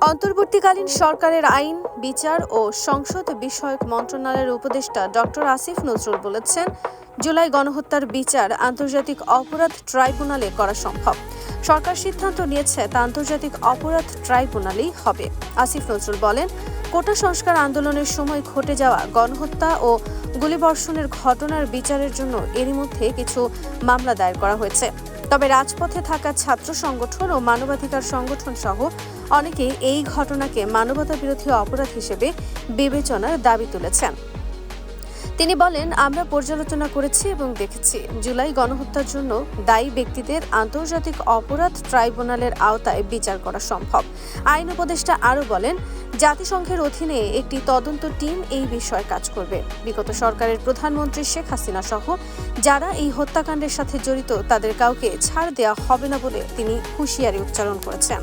অন্তর্বর্তীকালীন সরকারের আইন, বিচার ও সংসদ বিষয়ক মন্ত্রণালয়ের উপদেষ্টা ডক্টর আসিফ নজরুল বলেছেন, জুলাই গণহত্যার বিচার আন্তর্জাতিক অপরাধ ট্রাইব্যুনালে করা সম্ভব। সরকার সিদ্ধান্ত নিয়েছে তা আন্তর্জাতিক অপরাধ ট্রাইব্যুনালেই হবে। আসিফ নজরুল বলেন, কোটা সংস্কার আন্দোলনের সময় ঘটে যাওয়া গণহত্যা ও গুলিবর্ষণের ঘটনার বিচারের জন্য এরই মধ্যে কিছু মামলা দায়ের করা হয়েছে। তবে রাজপথে থাকা ছাত্র সংগঠন ও মানবাধিকার সংগঠন সহ অনেকেই এই ঘটনাকে মানবতা বিরোধী অপরাধ হিসেবে বিবেচনার দাবি তুলেছেন। তিনি বলেন, আমরা পর্যালোচনা করেছি এবং দেখেছি, জুলাই গণহত্যার জন্য দায়ী ব্যক্তিদের আন্তর্জাতিক অপরাধ ট্রাইব্যুনালের আওতায় বিচার করা সম্ভব। আইন উপদেষ্টা আরও বলেন জাতিসংঘের অধীনে একটি তদন্ত টিম এই বিষয়ে কাজ করবে। বিগত সরকারের প্রধানমন্ত্রী শেখ হাসিনা সহ যারা এই হত্যাকাণ্ডের সাথে জড়িত, তাদের কাউকে ছাড় দেওয়া হবে না বলে তিনি হুঁশিয়ারি উচ্চারণ করেছেন।